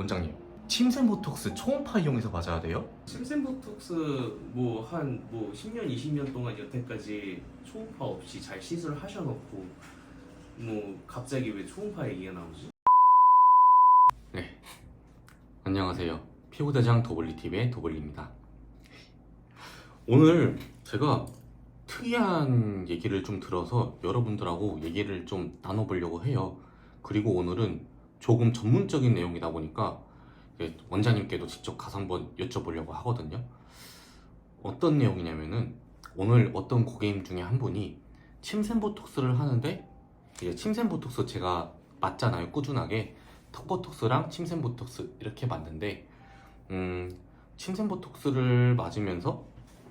원장님 침샘 보톡스 초음파 이용해서 맞아야 돼요? 침샘 보톡스 뭐 한 뭐 10년 20년 동안 여태까지 초음파 없이 잘 시술을 하셔놓고 뭐 갑자기 왜 초음파 얘기가 나오지? 안녕하세요 피부대장 도블리TV의 도블리입니다 오늘 제가 특이한 얘기를 좀 들어서 여러분들하고 얘기를 좀 나눠보려고 해요 그리고 오늘은 조금 전문적인 내용이다 보니까 원장님께도 직접 가서 한번 여쭤보려고 하거든요 어떤 내용이냐면은 오늘 어떤 고객님 중에 한 분이 침샘 보톡스를 하는데 이제 침샘 보톡스 제가 맞잖아요 꾸준하게 턱 보톡스랑 침샘 보톡스 이렇게 맞는데 음, 침샘 보톡스를 맞으면서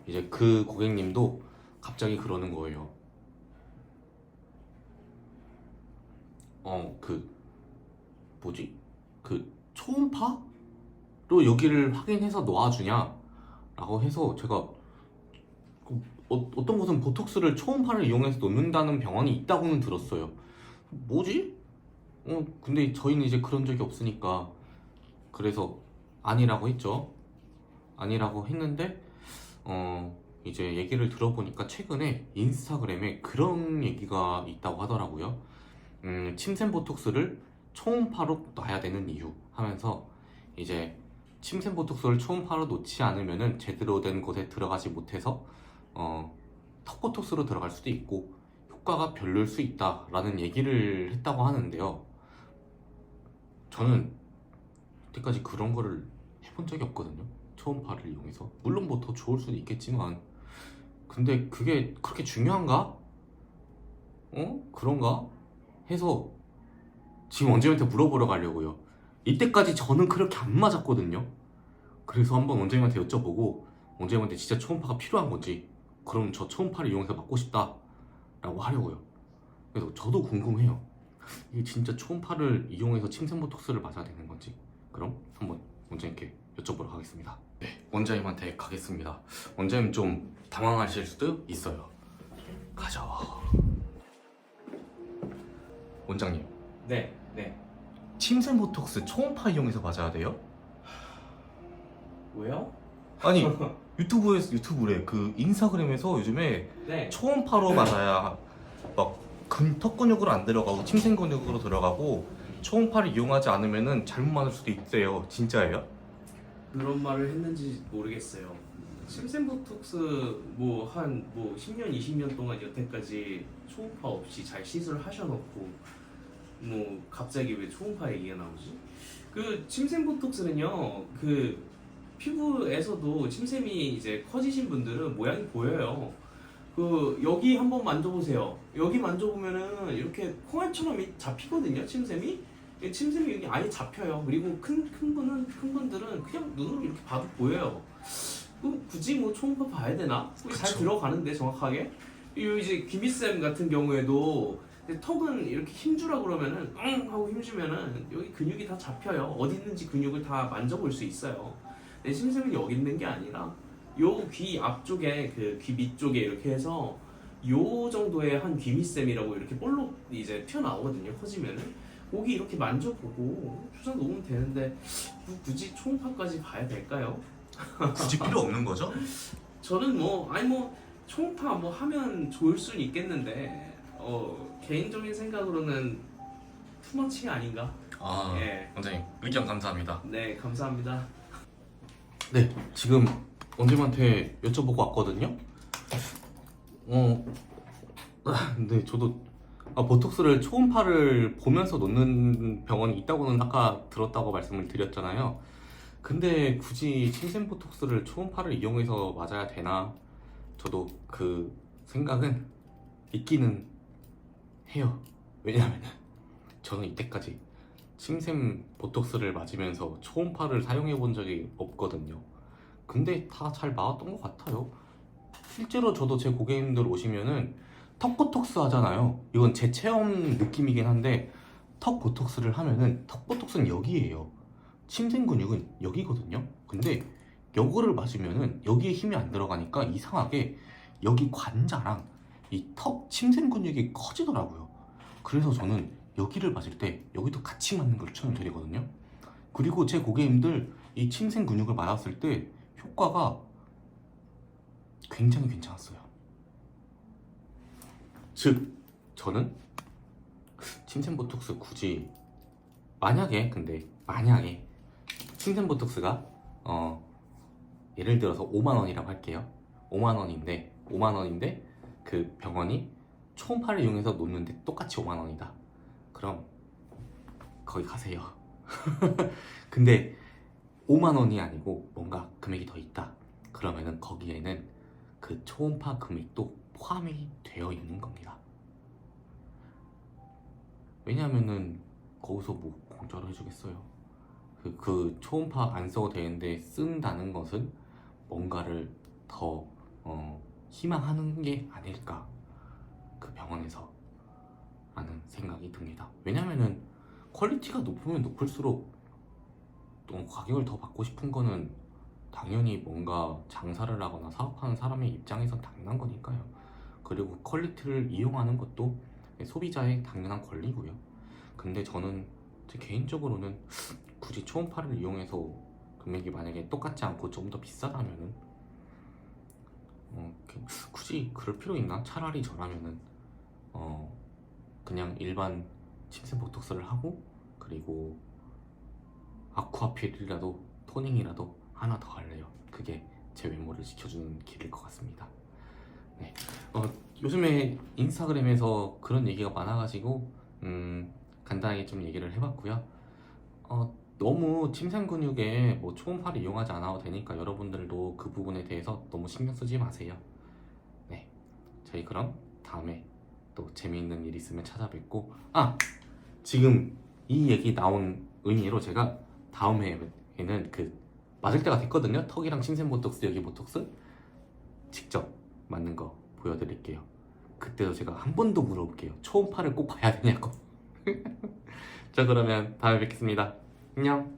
이제 그 고객님도 갑자기 그러는 거예요. 어, 그 뭐지? 그 초음파로 여기를 확인해서 놓아주냐라고 해서 제가 그 어, 어떤 곳은 보톡스를 초음파를 이용해서 놓는다는 병원이 있다고는 들었어요. 뭐지? 어, 근데 저희는 이제 그런 적이 없으니까 그래서 아니라고 했죠. 아니라고 했는데 어, 이제 얘기를 들어보니까 최근에 인스타그램에 그런 얘기가 있다고 하더라고요. 음, 침샘 보톡스를 초음파로 놔야 되는 이유 하면서 이제 침샘 보톡스를 초음파로 놓지 않으면은 제대로 된 곳에 들어가지 못해서 어, 턱 보톡스로 들어갈 수도 있고 효과가 별로일 수 있다라는 얘기를 했다고 하는데요. 저는 여태까지 그런 거를 해본 적이 없거든요. 초음파를 이용해서. 물론 뭐 더 좋을 수도 있겠지만. 근데 그게 그렇게 중요한가? 어? 그런가? 해서 지금 원장님한테 물어보러 가려고요. 이때까지 저는 그렇게 안 맞았거든요. 그래서 한번 원장님한테 여쭤보고 원장님한테 진짜 초음파가 필요한 건지 그럼 저 초음파를 이용해서 맞고 싶다 라고 하려고요. 그래서 저도 궁금해요. 이게 진짜 초음파를 이용해서 침샘 보톡스를 맞아야 되는 건지 그럼 한번 원장님께 여쭤보러 가겠습니다. 네, 원장님한테 가겠습니다. 원장님 좀 당황하실 수도 있어요. 가자. 원장님, 네, 네. 침샘 보톡스 초음파 이용해서 맞아야 돼요? 왜요? 아니 유튜브에서 유튜브래 그 인스타그램에서 요즘에 네. 초음파로 맞아야 막 근턱 근육으로 안 들어가고 침샘 근육으로 들어가고 초음파를 이용하지 않으면은 잘못 맞을 수도 있대요. 진짜예요? 그런 말을 했는지 모르겠어요. 침샘 보톡스 뭐 한 뭐 10년 20년 동안 여태까지 초음파 없이 잘 시술을 하셔놓고 뭐 갑자기 왜 초음파 얘기가 나오지? 그 침샘 보톡스는요 그 피부에서도 침샘이 이제 커지신 분들은 모양이 보여요. 그 여기 한번 만져보세요. 여기 만져보면은 이렇게 콩알처럼 이- 잡히거든요. 침샘이. 이 침샘이 여기 아예 잡혀요. 그리고 큰 큰 분은 큰 분들은 그냥 눈으로 이렇게 봐도 보여요. 그 굳이 뭐 초음파 봐야 되나? 그게 잘 그쵸. 들어가는데 정확하게. 이 이제 김희쌤 같은 경우에도 근데 턱은 이렇게 힘주라 그러면은 응 하고 힘주면은 여기 근육이 다 잡혀요. 어디 있는지 근육을 다 만져볼 수 있어요. 내 심sem은 여기 있는 게 아니라 요 귀 앞쪽에 그 귀 밑쪽에 이렇게 해서 요 정도의 한 귀밑샘이라고 이렇게 볼록 이제 튀어나오거든요. 커지면은 거기 이렇게 만져보고 주사 놓으면 되는데 구- 굳이 초음파까지 봐야 될까요? 굳이 필요 없는 거죠? 저는 뭐 아니 뭐 초음파 뭐 하면 좋을 수는 있겠는데 어 개인적인 생각으로는 투머치가 아닌가? 아, 예. 원장님 의견 감사합니다. 네 감사합니다. 네, 지금 원장님한테 여쭤보고 왔거든요. 어, 아, 네, 저도 아, 보톡스를 초음파를 보면서 놓는 병원이 있다고는 아까 들었다고 말씀을 드렸잖아요. 근데 굳이 침샘 보톡스를 초음파를 이용해서 맞아야 되나? 저도 그 생각은 있기는 해요. 왜냐하면 저는 이때까지 침샘 보톡스를 맞으면서 초음파를 사용해 본 적이 없거든요. 근데 다잘 맞았던 것 같아요. 실제로 저도 제 고객님들 오시면은 턱 보톡스 하잖아요. 이건 제 체험 느낌이긴 한데 턱 보톡스를 하면은 턱 보톡스는 여기예요. 침샘 근육은 여기거든요. 근데 요거를 맞으면은 여기에 힘이 안 들어가니까 이상하게 여기 관자랑 이 턱 침샘 근육이 커지더라고요. 그래서 저는 여기를 맞을 때 여기도 같이 맞는 걸 추천드리거든요. 그리고 제 고객님들 이 침생 근육을 맞았을 때 효과가 굉장히 괜찮았어요. 즉 저는 침생 보톡스 굳이 만약에 근데 만약에 침생 보톡스가 어 예를 들어서 5만 원이라고 할게요. 5만 원인데 5만 원인데 그 병원이 초음파를 이용해서 놓는데 똑같이 5만 원이다. 그럼 거기 가세요. 근데 5만 원이 아니고 뭔가 금액이 더 있다. 그러면은 거기에는 그 초음파 금액도 포함이 되어 있는 겁니다. 왜냐면은 거기서 뭐 공짜로 해주겠어요. 그, 그 초음파 안 써도 되는데 쓴다는 것은 뭔가를 더 어, 희망하는 게 아닐까 그 병원에서 라는 생각이 듭니다. 왜냐면은 퀄리티가 높으면 높을수록 또 가격을 더 받고 싶은 거는 당연히 뭔가 장사를 하거나 사업하는 사람의 입장에선 당연한 거니까요. 그리고 퀄리티를 이용하는 것도 소비자의 당연한 권리고요. 근데 저는 제 개인적으로는 굳이 초음파를 이용해서 금액이 만약에 똑같지 않고 좀 더 비싸다면은 어, 그- 굳이 그럴 필요 있나? 차라리 저라면은 어, 그냥 일반 침샘 보톡스를 하고 그리고 아쿠아필이라도 토닝이라도 하나 더 할래요. 그게 제 외모를 지켜주는 길일 것 같습니다. 네. 어, 요즘에 인스타그램에서 그런 얘기가 많아가지고 음, 간단하게 좀 얘기를 해봤고요. 어, 너무 침샘 근육에 뭐 초음파를 이용하지 않아도 되니까 여러분들도 그 부분에 대해서 너무 신경 쓰지 마세요. 네, 저희 그럼 다음에 또 재미있는 일 있으면 찾아뵙고 아 지금 이 얘기 나온 의미로 제가 다음 회에는 그 맞을 때가 됐거든요. 턱이랑 침샘 보톡스 여기 보톡스 직접 맞는 거 보여드릴게요. 그때도 제가 한 번 더 물어볼게요. 초음파를 꼭 봐야 되냐고. 자 그러면 다음에 뵙겠습니다. 안녕.